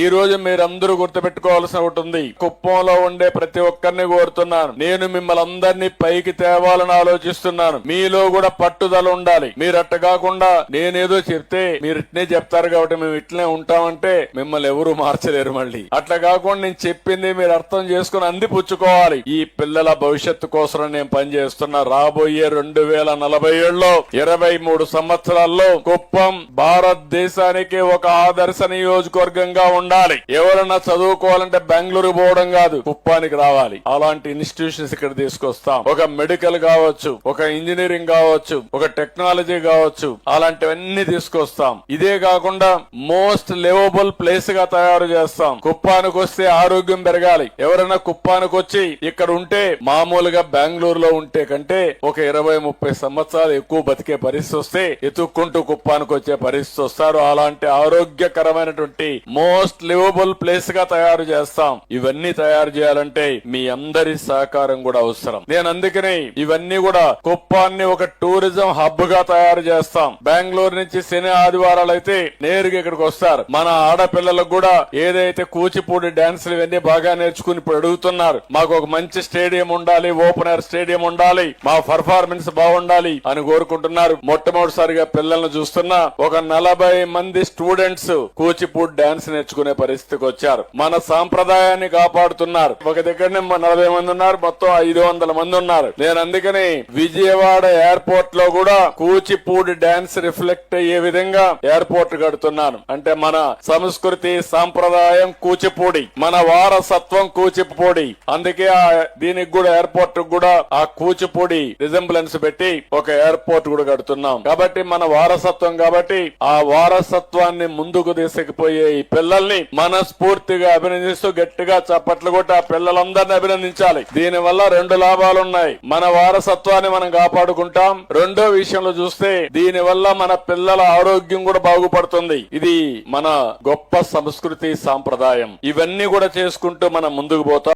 ఈ రోజు మీరందరూ గుర్తుపెట్టుకోవాల్సిన ఒకటి ఉంది కుప్పంలో ఉండే ప్రతి ఒక్కరిని కోరుతున్నాను. నేను మిమ్మల్ని అందరినీ పైకి తేవాలని ఆలోచిస్తున్నాను. మీలో కూడా పట్టుదల ఉండాలి. మీరు అట్ట కాకుండా నేనేదో చెప్తే మీరు ఇట్నే చెప్తారు కాబట్టి మేము ఇట్లనే ఉంటామంటే మిమ్మల్ని ఎవరు మార్చలేరు మళ్ళీ. అట్లా కాకుండా నేను చెప్పింది మీరు అర్థం చేసుకుని అందిపుచ్చుకోవాలి. ఈ పిల్లల భవిష్యత్తు కోసం నేను పనిచేస్తున్నా రాబోయే రెండు వేల నలభై ఏడులో ఇరవై మూడు సంవత్సరాల్లో కుప్పం భారతదేశానికి ఒక ఆదర్శ నియోజకవర్గంగా ఉండాలి. ఎవరన్నా చదువుకోవాలంటే బెంగళూరు పోవడం కాదు కుప్పానికి రావాలి. అలాంటి ఇన్స్టిట్యూషన్స్ ఇక్కడ తీసుకొస్తాం. ఒక మెడికల్ కావచ్చు ఒక ఇంజనీరింగ్ కావచ్చు ఒక టెక్నాలజీ కావచ్చు అలాంటివన్నీ తీసుకొస్తాం. ఇదే కాకుండా మోస్ట్ లివబుల్ ప్లేస్గా తయారు చేస్తాం. కుప్పానికి వస్తే ఆరోగ్యం పెరగాలి. ఎవరైనా కుప్పానికి వచ్చి ఇక్కడ ఉంటే మామూలుగా బెంగళూరులో ఉంటే కంటే ఒక ఇరవై ముప్పై సంవత్సరాలు ఎక్కువ బతికే పరిస్థితి వస్తే ఎతుక్కుంటూ కుప్పానికి వచ్చే పరిస్థితి వస్తారు. అలాంటి ఆరోగ్యకరమైనటువంటి మోస్ట్ లివబుల్ ప్లేస్గా తయారు చేస్తాం. ఇవన్నీ తయారు చేయాలంటే మీ అందరి సహకారం కూడా అవసరం. నేను అందుకని ఇవన్నీ కూడా కుప్పాన్ని ఒక టూరిజం హబ్గా తయారు చేస్తాం. బెంగళూరు నుంచి శని ఆదివారాలు అయితే నేరుగా ఇక్కడికి వస్తారు. మన ఆడపిల్లలకు కూడా ఏదైతే కూచిపూడి డాన్సులు ఇవన్నీ బాగా నేర్చుకుని ఇప్పుడు అడుగుతున్నారు మాకు ఒక మంచి స్టేడియం ఉండాలి ఓపెన్ ఎయిర్ స్టేడియం ఉండాలి మా పర్ఫార్మెన్స్ బాగుండాలి అని కోరుకుంటున్నారు. మొట్టమొదటిసారిగా పిల్లల్ని చూస్తున్నా ఒక నలభై మంది స్టూడెంట్స్ కూచిపూడి డాన్స్ నేర్చుకుని పరిస్థితికి వచ్చారు. మన సాంప్రదాయాన్ని కాపాడుతున్నారు. ఒక దగ్గరనే నలభై మంది ఉన్నారు. మొత్తం ఐదు వందల మంది ఉన్నారు. నేను అందుకని విజయవాడ ఎయిర్పోర్ట్లో కూడా కూచిపూడి డాన్స్ రిఫ్లెక్ట్ అయ్యే విధంగా ఎయిర్పోర్ట్ కడుతున్నాను. అంటే మన సంస్కృతి సాంప్రదాయం కూచిపూడి. మన వారసత్వం కూచిపూడి. అందుకే ఆ దీనికి కూడా ఎయిర్పోర్ట్ కూడా ఆ కూచిపూడి రిజంబ్లెన్స్ పెట్టి ఒక ఎయిర్పోర్ట్ కూడా కడుతున్నాం. కాబట్టి మన వారసత్వం కాబట్టి ఆ వారసత్వాన్ని ముందుకు తీసుకుపోయే ఈ పిల్లల్ని మనస్ఫూర్తిగా అభినందిస్తూ గట్టిగా చప్పట్లు కొట్టి ఆ పిల్లలందరినీ అభినందించాలి. దీని వల్ల రెండు లాభాలు ఉన్నాయి. మన వారసత్వాన్ని మనం కాపాడుకుంటాం. రెండో విషయంలో చూస్తే దీని వల్ల మన పిల్లల ఆరోగ్యం కూడా బాగుపడుతుంది. ఇది మన గొప్ప సంస్కృతి సాంప్రదాయం. ఇవన్నీ కూడా చేసుకుంటూ మనం ముందుకు పోతాం.